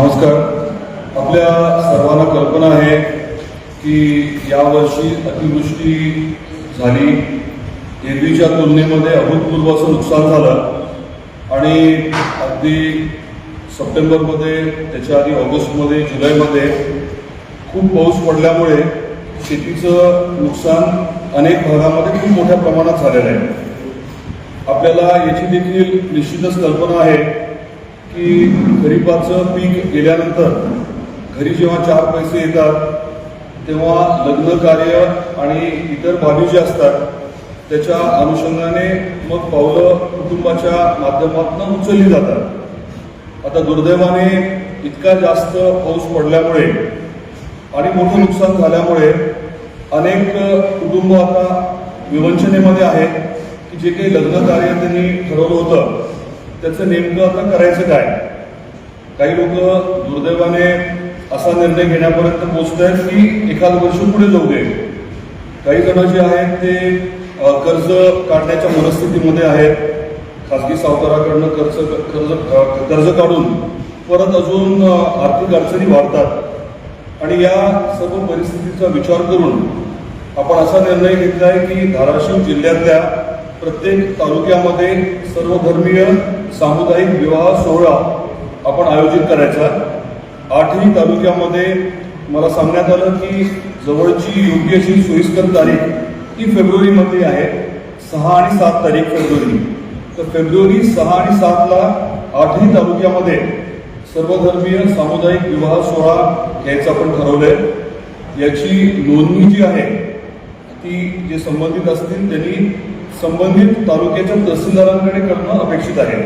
नमस्कार. आपल्या सर्वांना कल्पना आहे की यावर्षी अतिवृष्टी झाली. एरवीच्या तुलनेमध्ये अभूतपूर्व असं नुकसान झालं. आणि अगदी सप्टेंबरमध्ये त्याच्या आधी ऑगस्टमध्ये जुलैमध्ये खूप पाऊस पडल्यामुळे शेतीचं नुकसान अनेक भागामध्ये खूप मोठ्या प्रमाणात झालेलं आहे. आपल्याला याची देखील निश्चितच कल्पना आहे की खरीपाचं पीक गेल्यानंतर घरी जेव्हा चार पैसे येतात तेव्हा लग्न कार्य आणि इतर बाबी ज्या असतात त्याच्या अनुषंगाने मग पावलं कुटुंबाच्या माध्यमातून उचलली जातात. आता दुर्दैवाने इतका जास्त पाऊस पडल्यामुळे आणि मोठं नुकसान झाल्यामुळे अनेक कुटुंब आता विवंचनेमध्ये आहेत की जे काही लग्न कार्य त्यांनी ठरवलं होतं त्याचं नेमकं आता करायचं काय? काही लोक दुर्दैवाने असा निर्णय घेण्यापर्यंत पोचत आहेत की एखाद वर्ष पुढे जाऊ दे. काही जण जे आहेत ते कर्ज काढण्याच्या मनस्थितीमध्ये आहेत. खासगी सावकाराकडनं कर्ज कर्ज कर्ज काढून परत अजून आर्थिक अडचणी वाढतात. आणि या सर्व परिस्थितीचा विचार करून आपण असा निर्णय घेतला आहे की धाराशिव जिल्ह्यातल्या प्रत्येक तालुक्यामध्ये सर्वधर्मीय सामुदायिक विवाह सोहळा आपण आयोजित करायचा. आठही तालुक्यामध्ये मला सांगण्यात आलं की जवळची योग्य अशी सोयीस्कर तारीख ही फेब्रुवारीमध्ये आहे. सहा आणि सात तारीख फेब्रुवारी. तर फेब्रुवारी सहा आणि सातला आठही तालुक्यामध्ये सर्वधर्मीय सामुदायिक विवाह सोहळा घ्यायचा आपण ठरवलंय. याची नोंदणी जी आहे ती जे संबंधित असतील त्यांनी संबंधित तालुक्याच्या तहसीलदारांकडे करणं अपेक्षित आहे.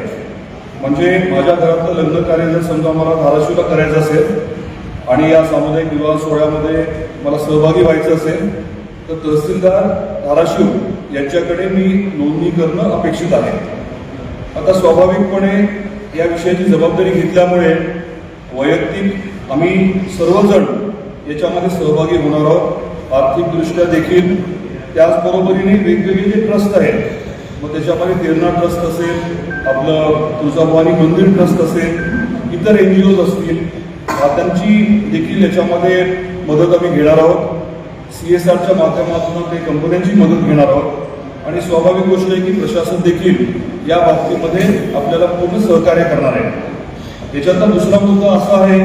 म्हणजे माझ्या घरातलं लग्न कार्य जर समजा मला धाराशिवला करायचं असेल आणि या सामुदायिक विवाह सोहळ्यामध्ये मला सहभागी व्हायचं असेल तर तहसीलदार धाराशिव यांच्याकडे मी नोंदणी करणं अपेक्षित आहे. आता स्वाभाविकपणे या विषयाची जबाबदारी घेतल्यामुळे वैयक्तिक आम्ही सर्वजण याच्यामध्ये सहभागी होणार आहोत. आर्थिकदृष्ट्या देखील त्याचबरोबरीने वेगवेगळे जे ट्रस्ट आहेत मग त्याच्यामध्ये तेरणा ट्रस्ट असेल आपलं तुळजाभवानी मंदिर ट्रस्ट असेल इतर एन जी ओज असतील त्यांची देखील याच्यामध्ये मदत आम्ही घेणार आहोत. सी एस आरच्या माध्यमातून ते कंपन्यांची मदत घेणार आहोत. आणि स्वाभाविक गोष्ट आहे की प्रशासन देखील या बाबतीमध्ये आपल्याला पूर्ण सहकार्य करणार आहे. याच्यातला दुसरा मुद्दा असा आहे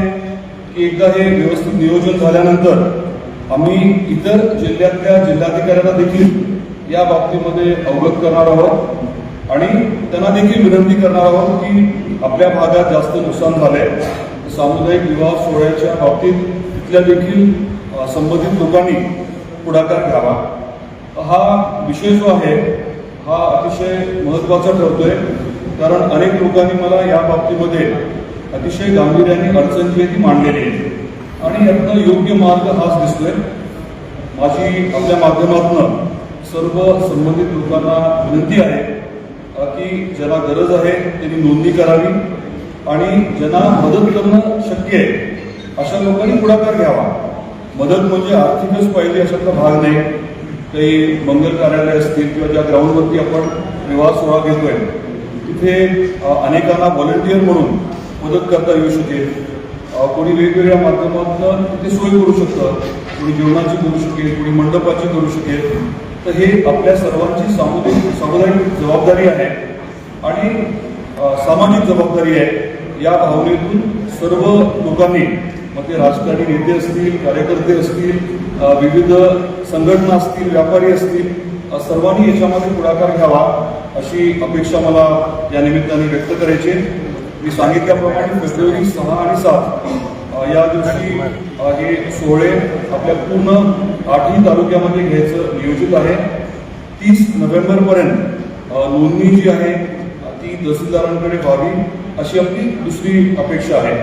की एकदा हे व्यवस्थित नियोजन झाल्यानंतर आम्ही इतर जिल्ह्यातल्या जिल्हाधिकाऱ्यांना देखील या बाबतीमध्ये अवगत करणार आहोत. आणि त्यांना देखील विनंती करणार आहोत की आपल्या भागात जास्त नुकसान झालंय. सामुदायिक विवाह सोहळ्याच्या बाबतीत तिथल्या देखील संबंधित लोकांनी पुढाकार घ्यावा. हा विषय जो आहे हा अतिशय महत्त्वाचा ठरतोय. कारण अनेक लोकांनी मला या बाबतीमध्ये अतिशय गांभीर्याने अडचण जी आहे ती मांडलेली आहे. आणि यातनं योग्य मार्ग हाच दिसतोय. माझी आपल्या माध्यमातून सर्व संबंधित लोकांना विनंती आहे की ज्यांना गरज आहे त्यांनी नोंदणी करावी आणि ज्यांना मदत करणं शक्य आहे अशा लोकांनी पुढाकार घ्यावा. मदत म्हणजे आर्थिकच पाहिजे अशातला भाग नाही. काही मंगल कार्यालय असतील किंवा ज्या ग्राउंडवरती आपण विवाह सोहळा घेतोय तिथे अनेकांना व्हॉलंटिअर म्हणून मदत करता येऊ शकेल. कोणी वेगवेगळ्या माध्यमातून ते सोय करू शकतं. कोणी जेवणाची करू शकेल कोणी मंडपाची करू शकेल. तर हे आपल्या सर्वांची सामुदायिक सामुदायिक जबाबदारी आहे. आणि सामाजिक जबाबदारी आहे. या भावनेतून सर्व लोकांनी मग ते राजकारणी नेते असतील कार्यकर्ते असतील विविध संघटना असतील व्यापारी असतील सर्वांनी याच्यामध्ये पुढाकार घ्यावा अशी अपेक्षा मला या निमित्ताने व्यक्त करायची आहे. मी सांगितल्याप्रमाणे फेब्रुवारी सहा आणि सात या दिवशी हे सोहळे आपल्या पूर्ण आठही तालुक्यामध्ये घ्यायचं नियोजित आहे. तीस नोव्हेंबरपर्यंत नोंदणी जी आहे ती तहसीलदारांकडे व्हावी अशी आपली दुसरी अपेक्षा आहे.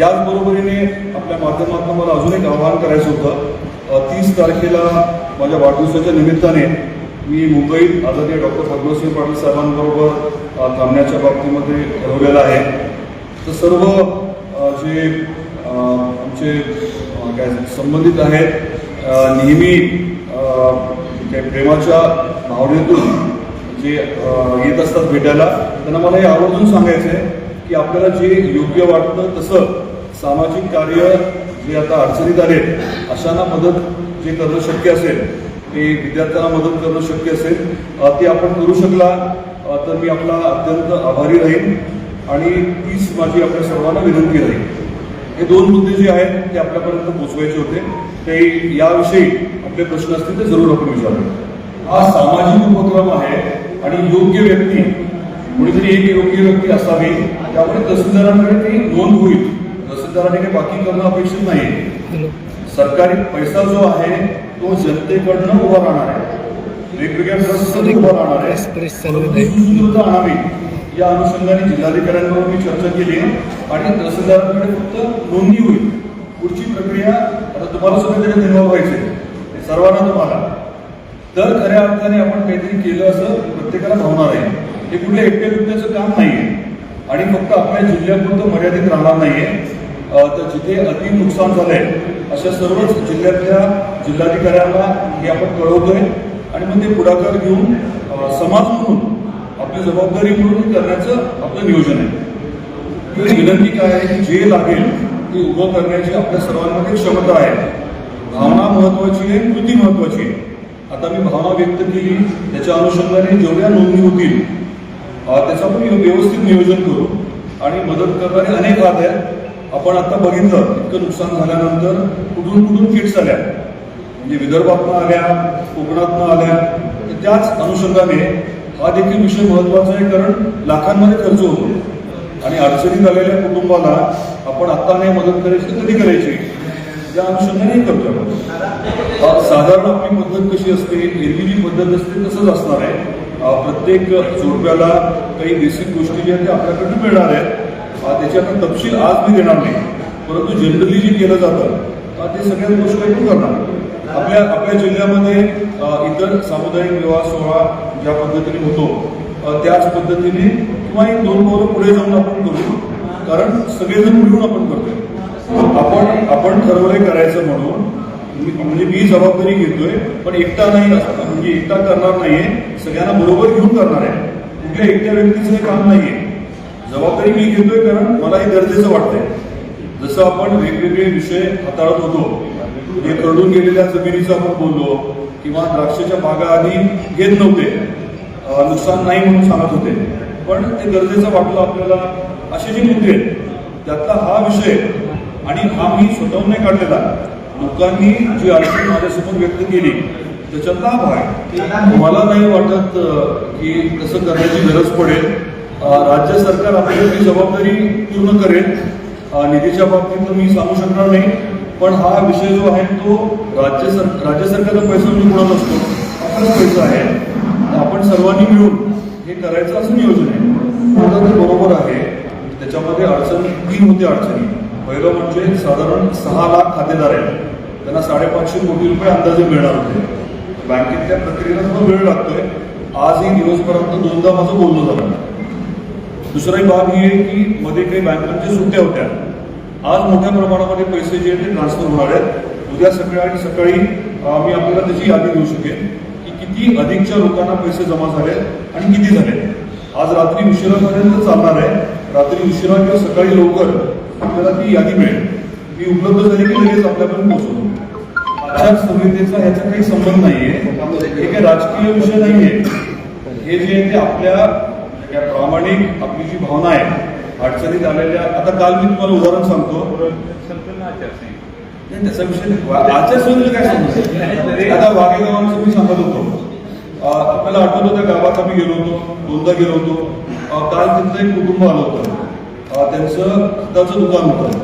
याचबरोबरीने आपल्या माध्यमातून मला अजून एक आवाहन करायचं होतं. तीस तारखेला माझ्या वाढदिवसाच्या निमित्ताने मी मुंबईत आदरणीय डॉक्टर पद्मसिंह पाटील साहेबांबरोबर थांबण्याच्या बाबतीमध्ये ठरवलेलं आहे. तर सर्व जे आमचे काय संबंधित आहेत नेहमी काय प्रेमाच्या भावनेतून जे येत असतात भेटायला त्यांना मला हे आवर्जून सांगायचं आहे की आपल्याला जे योग्य वाटतं तसं सामाजिक कार्य जे आता अडचणीत आले अशांना मदत जे करणं शक्य असेल ते विद्यार्थ्यांना मदत करणं शक्य असेल ते आपण करू शकला तर मी आपला अत्यंत आभारी राहीन आणि तीच माझी आपल्या सर्वांना विनंती राहील हे दोन मुद्दे जे आहेत ते आपल्यापर्यंत पोहोचवायचे होते. ते याविषयी आपले प्रश्न असतील ते जरूर आपण विचारू. हा सामाजिक उपक्रम आहे आणि योग्य व्यक्ती कोणीतरी एक योग्य व्यक्ती असावी त्यामुळे तहसीलदारांकडे ती नोंद होईल. तहसीलदाराने काही बाकी करणं अपेक्षित नाही. सरकारी पैसा जो आहे तो जनतेकडनं उभा राहणार आहे. वेगवेगळ्या ट्रस्टकडून उभा राहणार आहे. सुसूत्रता आणावी. या अनुषंगाने जिल्हाधिकाऱ्यांबरोबर मी चर्चा केली आहे. आणि तहसीलदारांकडे फक्त नोंदणी होईल. पुढची प्रक्रिया आता तुम्हाला सुद्धा त्याच्यात इन्व्हॉल्व व्हायचे सर्वांना तुम्हाला. तर खऱ्या अर्थाने आपण काहीतरी केलं असं प्रत्येकाला भावणार आहे. हे कुठल्या एकट्या व्यक्तीचं काम नाहीये. आणि फक्त आपल्या जिल्ह्यापुरतं मर्यादित राहणार नाहीये. तर जिथे अति नुकसान झालं आहे अशा सर्वच जिल्ह्यातल्या जिल्हाधिकाऱ्यांना हे आपण कळवतोय. आणि मग ते पुढाकार घेऊन समाज म्हणून आपली जबाबदारी म्हणून करण्याचं आपलं नियोजन आहे. विनंती काय आहे की जे लागेल ते उभं करण्याची आपल्या सर्वांमध्ये क्षमता आहे. भावना महत्वाची आहे कृती महत्वाची आहे. आता मी भावना व्यक्त केली त्याच्या अनुषंगाने जेवढ्या नोंदणी होतील त्याचं आपण व्यवस्थित नियोजन करू. आणि मदत करणारे अनेक हात आहेत. आपण आता बघितलं इतकं नुकसान झाल्यानंतर कुठून कुठून किट्स आल्या? म्हणजे विदर्भातनं आल्या कोकणातनं आल्या तर त्याच अनुषंगाने हा देखील विषय महत्त्वाचा आहे कारण लाखांमध्ये खर्च होतो. आणि अडचणीत आलेल्या कुटुंबाला आपण आत्ता नाही मदत करायची कधी करायची? त्या अनुषंगाने करतो साधारण आपली पद्धत कशी असते? एरवी जी पद्धत असते तसंच असणार आहे. प्रत्येक जोडप्याला काही बेसिक गोष्टी ज्या आहेत त्या आपल्याकडनं मिळणार आहेत. अ, त्याची तपशील आज मी देणार नाही. परंतु जनरली जे केलं जातं ते सगळ्या गोष्टी आपण करणार. आपल्या आपल्या जिल्ह्यामध्ये इतर सामुदायिक विवाह सोहळा ज्या पद्धतीने होतो त्याच पद्धतीने किंवा एक दोन पावलं पुढे जाऊन आपण करू. कारण सगळेजण मिळून आपण करतोय. आपण आपण ठरवलंय करायचं म्हणून. म्हणजे मी जबाबदारी घेतोय पण एकटा नाही म्हणजे एकटा करणार नाहीये. सगळ्यांना बरोबर घेऊन करणार आहे. कुठल्या एकट्या व्यक्तीचं हे काम नाहीये. जबाबदारी मी घेतोय कारण मला हे गरजेचं वाटतंय. जसं आपण वेगवेगळे विषय हाताळत होतो हे करडून गेलेल्या जमिनीचं आपण बोललो किंवा द्राक्षाच्या बागा आधी घेत नव्हते नुकसान नाही म्हणून सांगत होते. पण ते गरजेचं वाटलं आपल्याला असे जे मुद्दे आहेत त्यातला हा विषय आणि हा मी स्वतःहून नाही काढलेला लोकांनी जी अडचण माझ्यासमोर व्यक्त केली त्याच्यातला हा भाग मला नाही वाटत की तसं करण्याची गरज पडेल. राज्य सरकार आपली जबाबदारी पूर्ण करेल. निधीच्या बाबतीत मी सांगू शकणार नाही पण हा विषय जो आहे तो राज्य सर राज्य सरकारचा पैसा म्हणजे कुणाचा असतो? आपलाच पैसा आहे. आपण सर्वांनी मिळून हे करायचं असं नियोजन आहे. आता ते बरोबर आहे. त्याच्यामध्ये अडचण तीन होते अडचणी. पहिलं म्हणजे साधारण सहा लाख खातेदार आहेत. त्यांना साडेपाचशे कोटी रुपये अंदाजे मिळणार होते. बँकेतल्या प्रक्रियेला थोडा वेळ लागतोय. आजही दिवसभरात दोनदा माझं बोलणं झालं. दुसरा बाब ही आहे की मध्ये काही बँकांच्या सुट्ट्या होत्या. आज मोठ्या प्रमाणामध्ये पैसे जे आहेत ते ट्रान्सफर होणार आहेत. उद्या सकाळी आणि सकाळी मी आपल्याला त्याची यादी देऊ शकेन की किती अधिकच्या लोकांना पैसे जमा झाले आणि किती झाले. आज रात्री उशिरापर्यंत चालणार आहे. रात्री उशिरा किंवा सकाळी लवकर आपल्याला ती यादी मिळेल. ती उपलब्ध झाली की लगेच आपल्यापर्यंत पोहोचवतो. आचारसंहितेचा याचा काही संबंध नाहीये. हे काही राजकीय विषय नाहीये. हे जे आहे ते आपल्या या प्रामाणिक आपली जी भावना आहे अडचणीत आलेल्या आता काल मी तुम्हाला उदाहरण सांगतो. नाही, त्याचा विषय आचारसंहितेला काय सांगतो आता वाघे गावाचं मी सांगत होतो. आपल्याला आठवत त्या गावात आम्ही गेलो होतो दोनदा गेलो होतो. काल तिथलं एक कुटुंब आलं होतं. त्यांचं खताचं दुकान होतं.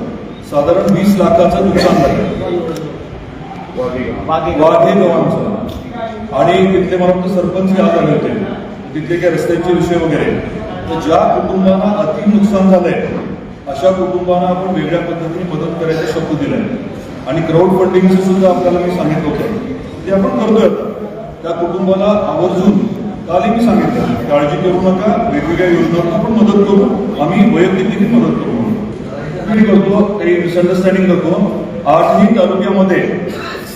साधारण वीस लाखाचं नुकसान झालं वाघे गावांचं आणि तिथले मला वाटतं सरपंच आज आले होते. तिथले काही रस्त्यांचे विषय वगैरे. तर ज्या कुटुंबांना अति नुकसान झालंय अशा कुटुंबांना आपण वेगळ्या पद्धतीने मदत करायचा शब्द दिलाय आणि क्राऊड फंडिंगचं सुद्धा आपल्याला मी सांगितलं होतं. ते आपण करतोय त्या कुटुंबाला आवर्जून कालही मी सांगितलं काळजी करू नका वेगवेगळ्या योजनांना आपण मदत करू. आम्ही वैयक्तिक देखील मदत करू मी करतो काही मिसअंडरस्टँडिंग करतो. आठही तालुक्यामध्ये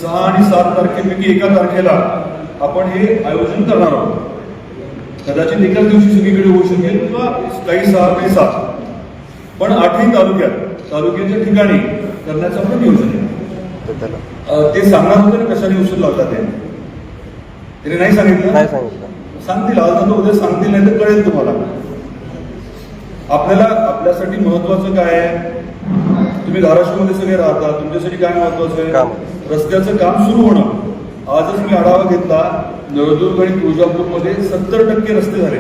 सहा आणि सात तारखेपैकी एका तारखेला आपण हे आयोजन करणार आहोत. कदाचित एकाच दिवशी सगळीकडे होऊ शकेल किंवा काही सहा काही सात. पण आठही तालुक्यात तालुक्याच्या ठिकाणी करण्याचं पण नियोजन आहे. ते सांगणार होते ना कशाने उशीर लावला ते? त्याने नाही सांगितलं? सांगितलं. आज तर उद्या सांगतील नाही तर कळेल तुम्हाला. आपल्याला आपल्यासाठी महत्वाचं काय आहे? तुम्ही धाराशिवमध्ये सगळे राहता तुमच्यासाठी काय महत्वाचं. आहे? रस्त्याचं काम सुरू होणं. आजच मी आढावा घेतला नळदुर्ग आणि तुळजापूरमध्ये सत्तर टक्के रस्ते झाले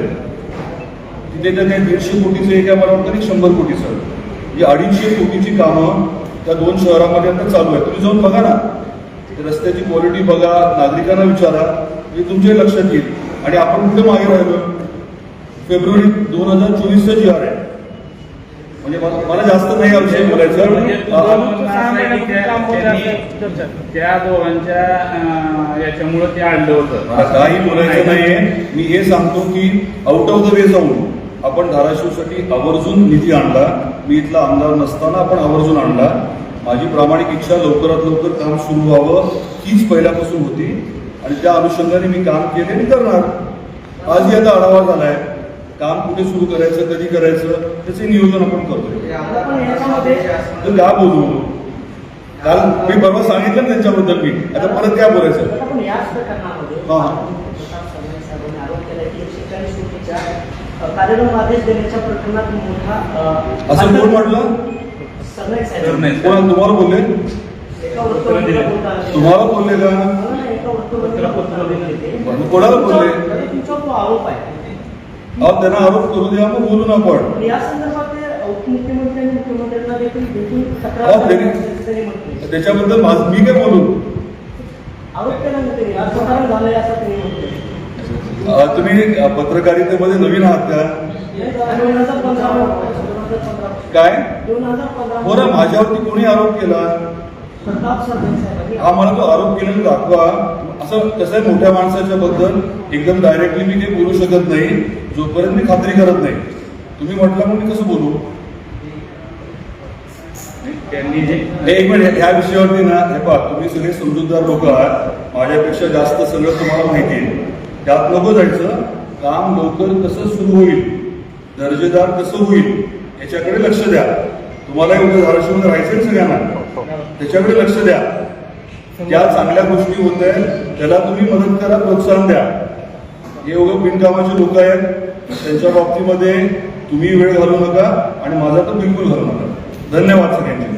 तिथे तर दीडशे कोटीचं एक मला वाटतं आणि शंभर कोटीचं. ही अडीचशे कोटीची कामं त्या दोन शहरामध्ये आता चालू आहे तुम्ही जाऊन बघा ना. ते रस्त्याची क्वालिटी बघा नागरिकांना विचारा. हे तुमच्या लक्षात येईल. आणि आपण कुठे मागे राहिलो फेब्रुवारी दोन हजार चोवीसचं जी आर आहे म्हणजे मला मला जास्त नाही या विषयी बोलायचं. त्या- दोघांच्या याच्यामुळं ते आणलं होतं. मला काही बोलायचं नाहीये. मी हे सांगतो की आउट ऑफ द वे जाऊन आपण धाराशिवसाठी आवर्जून निधी आणला. मी इथला आमदार नसताना आपण आवर्जून आणला. माझी प्रामाणिक इच्छा लवकरात लवकर काम सुरू व्हावं हीच पहिल्यापासून होती. आणि त्या अनुषंगाने मी काम केले आणि करणार. आजही आता आढावा झालाय. काम कुठे सुरू करायचं कधी करायचं त्याचे नियोजन आपण याच्यामध्ये तर का बोलू. काल मी परवा सांगितलं ना त्यांच्याबद्दल मी. आता परत काय बोलायचं. हा. असं कोण म्हटलं. कोण? तुम्हाला बोलले. तुम्हाला बोलले का. मग कोणाला बोलले? अहो त्यांना आरोप करू द्या मग बोलू ना आपण. पण या संदर्भात ते उपमुख्यमंत्री आणि मुख्यमंत्र्यांना देखील देखील तक्रार अहो, त्यांनी- करण्याचं त्यांनी म्हटले. त्याच्याबद्दल माझ मी काय बोलू? आरोप केला ना त्यांनी आज प्रकरण झालंय असं त्यांनी म्हटले. अं, तुम्ही अं, पत्रकारितेमध्ये नवीन आहात का? दोन हजार पंधरा दोन हजार पंधरा काय? दोन हजार पंधरा हो ना माझ्यावरती कोणी आरोप केला? प्रताप सरनाईक साहेबांनी. हा मला तो आरोप केलेला दाखवा. असं कसं आहे मोठ्या माणसाच्या बद्दल एकदम डायरेक्टली मी काही बोलू शकत नाही. जोपर्यंत मी खात्री करत नाही तुम्ही म्हटलं मग मी कसं बोलू? त्यांनी जे एक मिनिट ह्या विषयावरती ना हे पहा तुम्ही सगळे समजूतदार लोक आहात. माझ्यापेक्षा जास्त सगळं तुम्हाला माहिती आहे. त्यात नको जायचं. काम लवकर कसं सुरू होईल दर्जेदार कसं होईल याच्याकडे लक्ष द्या. तुम्हाला एवढं धाराशिवमध्ये राहायचं सगळ्यांना? त्याच्याकडे लक्ष द्या. ज्या चांगल्या गोष्टी होत आहेत त्याला तुम्ही मदत करा प्रोत्साहन द्या. हे एवढं बिनकामाचे लोक आहेत. त्यांच्या बाबतीमध्ये तुम्ही वेळ घालू नका आणि माझा तर बिलकुल घालू नका. धन्यवाद सगळ्यांचे.